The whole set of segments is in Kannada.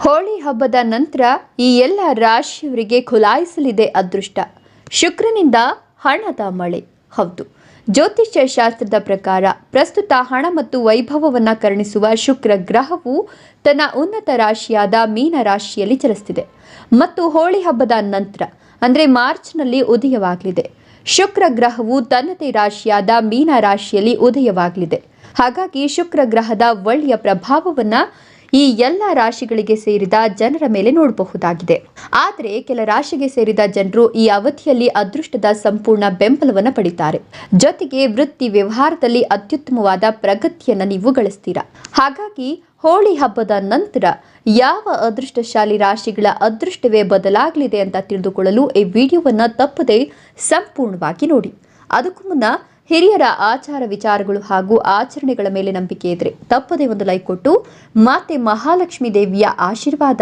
ಹೋಳಿ ಹಬ್ಬದ ನಂತರ ಈ ಎಲ್ಲ ರಾಶಿಯವರಿಗೆ ಖುಲಾಯಿಸಲಿದೆ ಅದೃಷ್ಟ. ಶುಕ್ರನಿಂದ ಹಣದ ಮಳೆ. ಹೌದು. ಜ್ಯೋತಿಷ್ಯ ಶಾಸ್ತ್ರದ ಪ್ರಕಾರ ಪ್ರಸ್ತುತ ಹಣ ಮತ್ತು ವೈಭವವನ್ನು ಕರುಣಿಸುವ ಶುಕ್ರ ಗ್ರಹವು ತನ್ನ ಉನ್ನತ ರಾಶಿಯಾದ ಮೀನ ರಾಶಿಯಲ್ಲಿ ಚಲಿಸ್ತಿದೆ. ಮತ್ತು ಹೋಳಿ ಹಬ್ಬದ ನಂತರ, ಅಂದರೆ ಮಾರ್ಚ್ನಲ್ಲಿ ಉದಯವಾಗಲಿದೆ. ಶುಕ್ರ ಗ್ರಹವು ತನ್ನದೇ ರಾಶಿಯಾದ ಮೀನ ರಾಶಿಯಲ್ಲಿ ಉದಯವಾಗಲಿದೆ. ಹಾಗಾಗಿ ಶುಕ್ರ ಗ್ರಹದ ಒಳ್ಳೆಯ ಪ್ರಭಾವವನ್ನ ಈ ಎಲ್ಲ ರಾಶಿಗಳಿಗೆ ಸೇರಿದ ಜನರ ಮೇಲೆ ನೋಡಬಹುದಾಗಿದೆ. ಆದರೆ ಕೆಲ ರಾಶಿಗೆ ಸೇರಿದ ಜನರು ಈ ಅವಧಿಯಲ್ಲಿ ಅದೃಷ್ಟದ ಸಂಪೂರ್ಣ ಬೆಂಬಲವನ್ನು ಪಡಿತಾರೆ. ಜೊತೆಗೆ ವೃತ್ತಿ ವ್ಯವಹಾರದಲ್ಲಿ ಅತ್ಯುತ್ತಮವಾದ ಪ್ರಗತಿಯನ್ನು ನೀವು ಗಳಿಸ್ತೀರಾ? ಹಾಗಾಗಿ ಹೋಳಿ ಹಬ್ಬದ ನಂತರ ಯಾವ ಅದೃಷ್ಟಶಾಲಿ ರಾಶಿಗಳ ಅದೃಷ್ಟವೇ ಬದಲಾಗಲಿದೆ ಅಂತ ತಿಳಿದುಕೊಳ್ಳಲು ಈ ವಿಡಿಯೋವನ್ನು ತಪ್ಪದೆ ಸಂಪೂರ್ಣವಾಗಿ ನೋಡಿ. ಅದಕ್ಕೂ ಮುನ್ನ ಹಿರಿಯರ ಆಚಾರ ವಿಚಾರಗಳು ಹಾಗೂ ಆಚರಣೆಗಳ ಮೇಲೆ ನಂಬಿಕೆ ಇದ್ರೆ ತಪ್ಪದೆ ಒಂದು ಲೈಕ್ ಕೊಟ್ಟು ಮಾತೆ ಮಹಾಲಕ್ಷ್ಮೀ ದೇವಿಯ ಆಶೀರ್ವಾದ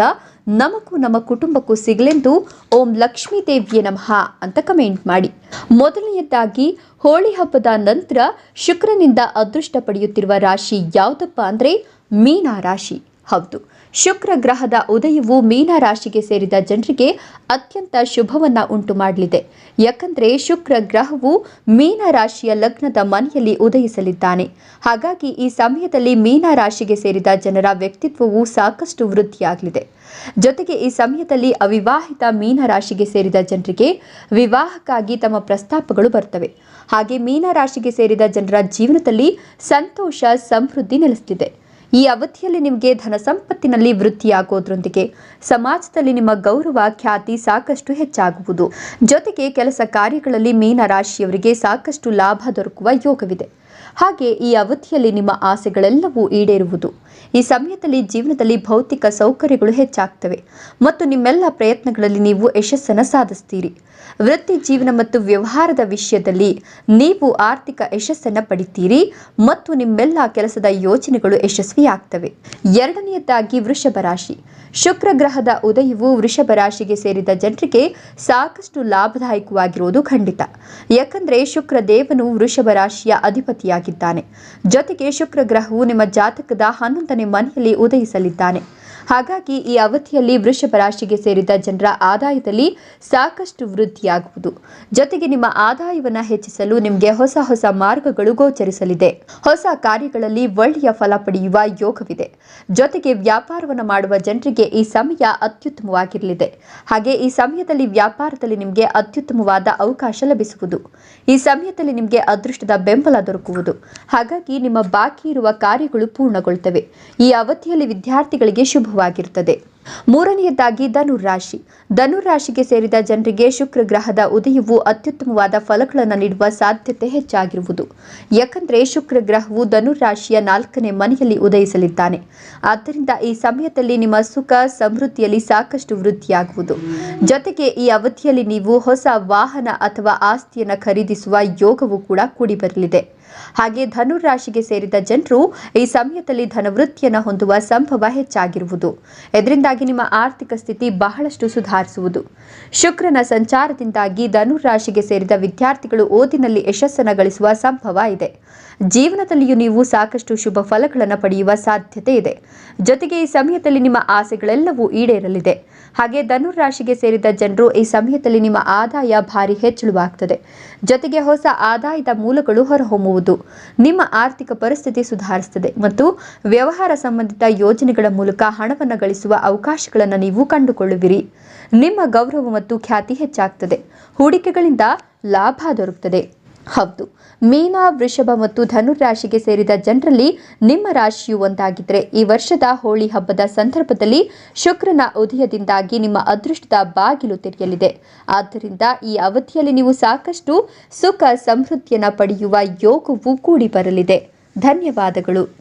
ನಮಗೂ ನಮ್ಮ ಕುಟುಂಬಕ್ಕೂ ಸಿಗಲೆಂದು ಓಂ ಲಕ್ಷ್ಮೀ ದೇವಿಯೇ ನಮಃ ಅಂತ ಕಮೆಂಟ್ ಮಾಡಿ. ಮೊದಲನೆಯದಾಗಿ, ಹೋಳಿ ಹಬ್ಬದ ನಂತರ ಶುಕ್ರನಿಂದ ಅದೃಷ್ಟ ಪಡೆಯುತ್ತಿರುವ ರಾಶಿ ಯಾವುದಪ್ಪ ಅಂದರೆ ಮೀನ ರಾಶಿ. ಹೌದು. ಶುಕ್ರ ಗ್ರಹದ ಉದಯವು ಮೀನ ರಾಶಿಗೆ ಸೇರಿದ ಜನರಿಗೆ ಅತ್ಯಂತ ಶುಭವನ್ನ ಉಂಟು ಮಾಡಲಿದೆ. ಯಾಕಂದ್ರೆ ಶುಕ್ರ ಗ್ರಹವು ಮೀನ ರಾಶಿಯ ಲಗ್ನದ ಮನೆಯಲ್ಲಿ ಉದಯಿಸಲಿದ್ದಾನೆ. ಹಾಗಾಗಿ ಈ ಸಮಯದಲ್ಲಿ ಮೀನ ರಾಶಿಗೆ ಸೇರಿದ ಜನರ ವ್ಯಕ್ತಿತ್ವವು ಸಾಕಷ್ಟು ವೃದ್ಧಿಯಾಗಲಿದೆ. ಜೊತೆಗೆ ಈ ಸಮಯದಲ್ಲಿ ಅವಿವಾಹಿತ ಮೀನ ರಾಶಿಗೆ ಸೇರಿದ ಜನರಿಗೆ ವಿವಾಹಕ್ಕಾಗಿ ತಮ್ಮ ಪ್ರಸ್ತಾಪಗಳು ಬರ್ತವೆ ಹಾಗೆ ಮೀನ ರಾಶಿಗೆ ಸೇರಿದ ಜನರ ಜೀವನದಲ್ಲಿ ಸಂತೋಷ, ಸಮೃದ್ಧಿ ನೆಲೆಸಲಿದೆ ಈ ಅವಧಿಯಲ್ಲಿ ನಿಮಗೆ ಧನ ಸಂಪತ್ತಿನಲ್ಲಿ ವೃದ್ಧಿಯಾಗೋದ್ರೊಂದಿಗೆ ಸಮಾಜದಲ್ಲಿ ನಿಮ್ಮ ಗೌರವ, ಖ್ಯಾತಿ ಸಾಕಷ್ಟು ಹೆಚ್ಚಾಗುವುದು. ಜೊತೆಗೆ ಕೆಲಸ ಕಾರ್ಯಗಳಲ್ಲಿ ಮೀನ ರಾಶಿಯವರಿಗೆ ಸಾಕಷ್ಟು ಲಾಭ ದೊರಕುವ ಯೋಗವಿದೆ. ಹಾಗೆ ಈ ಅವಧಿಯಲ್ಲಿ ನಿಮ್ಮ ಆಸೆಗಳೆಲ್ಲವೂ ಈಡೇರುವುದು. ಈ ಸಮಯದಲ್ಲಿ ಜೀವನದಲ್ಲಿ ಭೌತಿಕ ಸೌಕರ್ಯಗಳು ಹೆಚ್ಚಾಗ್ತವೆ ಮತ್ತು ನಿಮ್ಮೆಲ್ಲ ಪ್ರಯತ್ನಗಳಲ್ಲಿ ನೀವು ಯಶಸ್ಸನ್ನು ಸಾಧಿಸ್ತೀರಿ. ವೃತ್ತಿ ಜೀವನ ಮತ್ತು ವ್ಯವಹಾರದ ವಿಷಯದಲ್ಲಿ ನೀವು ಆರ್ಥಿಕ ಯಶಸ್ಸನ್ನು ಪಡಿತೀರಿ ಮತ್ತು ನಿಮ್ಮೆಲ್ಲ ಕೆಲಸದ ಯೋಜನೆಗಳು ಯಶಸ್ವಿಯಾಗ್ತವೆ. ಎರಡನೆಯದಾಗಿ ವೃಷಭ ರಾಶಿ. ಶುಕ್ರ ಗ್ರಹದ ಉದಯವು ವೃಷಭ ರಾಶಿಗೆ ಸೇರಿದ ಜನರಿಗೆ ಸಾಕಷ್ಟು ಲಾಭದಾಯಕವಾಗಿರುವುದು ಖಂಡಿತ. ಯಾಕಂದ್ರೆ ಶುಕ್ರ ದೇವನು ವೃಷಭ ರಾಶಿಯ ಅಧಿಪತಿಯಾಗಿದ್ದಾನೆ ಜೊತೆಗೆ ಶುಕ್ರ ಗ್ರಹವು ನಿಮ್ಮ ಜಾತಕದ ಹನ್ನೊಂದನೇ ಮನೆಯಲ್ಲಿ ಉದಯಿಸಲಿದ್ದಾನೆ. ಹಾಗಾಗಿ ಈ ಅವಧಿಯಲ್ಲಿ ವೃಷಭ ರಾಶಿಗೆ ಸೇರಿದ ಜನರ ಆದಾಯದಲ್ಲಿ ಸಾಕಷ್ಟು ವೃದ್ಧಿಯಾಗುವುದು. ಜೊತೆಗೆ ನಿಮ್ಮ ಆದಾಯವನ್ನು ಹೆಚ್ಚಿಸಲು ನಿಮಗೆ ಹೊಸ ಹೊಸ ಮಾರ್ಗಗಳು ಗೋಚರಿಸಲಿದೆ. ಹೊಸ ಕಾರ್ಯಗಳಲ್ಲಿ ಒಳ್ಳೆಯ ಫಲ ಪಡೆಯುವ ಯೋಗವಿದೆ. ಜೊತೆಗೆ ವ್ಯಾಪಾರವನ್ನು ಮಾಡುವ ಜನರಿಗೆ ಈ ಸಮಯ ಅತ್ಯುತ್ತಮವಾಗಿರಲಿದೆ. ಹಾಗೆ ಈ ಸಮಯದಲ್ಲಿ ವ್ಯಾಪಾರದಲ್ಲಿ ನಿಮಗೆ ಅತ್ಯುತ್ತಮವಾದ ಅವಕಾಶ ಲಭಿಸುವುದು. ಈ ಸಮಯದಲ್ಲಿ ನಿಮಗೆ ಅದೃಷ್ಟದ ಬೆಂಬಲ ದೊರಕುವುದು. ಹಾಗಾಗಿ ನಿಮ್ಮ ಬಾಕಿ ಇರುವ ಕಾರ್ಯಗಳು ಪೂರ್ಣಗೊಳ್ಳುತ್ತವೆ ಈ ಅವಧಿಯಲ್ಲಿ ವಿದ್ಯಾರ್ಥಿಗಳಿಗೆ ಶುಭವಾಗಿರುತ್ತದೆ. ಮೂರನೆಯದಾಗಿ ಧನುರಾಶಿ ಧನುರಾಶಿಗೆ ಸೇರಿದ ಜನರಿಗೆ ಶುಕ್ರ ಗ್ರಹದ ಉದಯವು ಅತ್ಯುತ್ತಮವಾದ ಫಲಗಳನ್ನು ನೀಡುವ ಸಾಧ್ಯತೆ ಹೆಚ್ಚಾಗಿರುವುದು. ಯಾಕಂದರೆ ಶುಕ್ರ ಗ್ರಹವು ಧನುರಾಶಿಯ ನಾಲ್ಕನೇ ಮನೆಯಲ್ಲಿ ಉದಯಿಸಲಿದ್ದಾನೆ. ಆದ್ದರಿಂದ ಈ ಸಮಯದಲ್ಲಿ ನಿಮ್ಮ ಸುಖ, ಸಮೃದ್ಧಿಯಲ್ಲಿ ಸಾಕಷ್ಟು ವೃದ್ಧಿಯಾಗುವುದು. ಜೊತೆಗೆ ಈ ಅವಧಿಯಲ್ಲಿ ನೀವು ಹೊಸ ವಾಹನ ಅಥವಾ ಆಸ್ತಿಯನ್ನು ಖರೀದಿಸುವ ಯೋಗವು ಕೂಡ ಕೂಡಿಬರಲಿದೆ ಹಾಗೆ ಧನುರಾಶಿಗೆ ಸೇರಿದ ಜನರು ಈ ಸಮಯದಲ್ಲಿ ಧನವೃತ್ತಿಯನ್ನು ಹೊಂದುವ ಸಂಭವ ಹೆಚ್ಚಾಗಿರುವುದು. ಇದರಿಂದಾಗಿ ನಿಮ್ಮ ಆರ್ಥಿಕ ಸ್ಥಿತಿ ಬಹಳಷ್ಟು ಸುಧಾರಿಸುವುದು. ಶುಕ್ರನ ಸಂಚಾರದಿಂದಾಗಿ ಧನುರಾಶಿಗೆ ಸೇರಿದ ವಿದ್ಯಾರ್ಥಿಗಳು ಓದಿನಲ್ಲಿ ಯಶಸ್ಸನ್ನು ಗಳಿಸುವ ಸಂಭವ ಇದೆ. ಜೀವನದಲ್ಲಿಯೂ ನೀವು ಸಾಕಷ್ಟು ಶುಭ ಫಲಗಳನ್ನು ಪಡೆಯುವ ಸಾಧ್ಯತೆ ಇದೆ. ಜೊತೆಗೆ ಈ ಸಮಯದಲ್ಲಿ ನಿಮ್ಮ ಆಸೆಗಳೆಲ್ಲವೂ ಈಡೇರಲಿದೆ. ಹಾಗೆ ಧನುರಾಶಿಗೆ ಸೇರಿದ ಜನರು ಈ ಸಮಯದಲ್ಲಿ ನಿಮ್ಮ ಆದಾಯ ಭಾರಿ ಹೆಚ್ಚಳವಾಗ್ತದೆ. ಜೊತೆಗೆ ಹೊಸ ಆದಾಯದ ಮೂಲಗಳು ಹೊರಹೊಮ್ಮುವುದು. ನಿಮ್ಮ ಆರ್ಥಿಕ ಪರಿಸ್ಥಿತಿ ಸುಧಾರಿಸುತ್ತದೆ ಮತ್ತು ವ್ಯವಹಾರ ಸಂಬಂಧಿತ ಯೋಜನೆಗಳ ಮೂಲಕ ಹಣವನ್ನು ಗಳಿಸುವ ಅವಕಾಶಗಳನ್ನು ನೀವು ಕಂಡುಕೊಳ್ಳುವಿರಿ. ನಿಮ್ಮ ಗೌರವ ಮತ್ತು ಖ್ಯಾತಿ ಹೆಚ್ಚಾಗ್ತದೆ. ಹೂಡಿಕೆಗಳಿಂದ ಲಾಭ ದೊರಕುತ್ತದೆ. ಹೌದು. ಮೀನ, ವೃಷಭ ಮತ್ತು ಧನುರಾಶಿಗೆ ಸೇರಿದ ಜನರಲ್ಲಿ ನಿಮ್ಮ ರಾಶಿಯು ಒಂದಾಗಿದ್ರೆ ಈ ವರ್ಷದ ಹೋಳಿ ಹಬ್ಬದ ಸಂದರ್ಭದಲ್ಲಿ ಶುಕ್ರನ ಉದಯದಿಂದಾಗಿ ನಿಮ್ಮ ಅದೃಷ್ಟದ ಬಾಗಿಲು ತೆರೆಯಲಿದೆ. ಆದ್ದರಿಂದ ಈ ಅವಧಿಯಲ್ಲಿ ನೀವು ಸಾಕಷ್ಟು ಸುಖ ಸಮೃದ್ಧಿಯನ್ನು ಪಡೆಯುವ ಯೋಗವು ಕೂಡಿ ಬರಲಿದೆ. ಧನ್ಯವಾದಗಳು.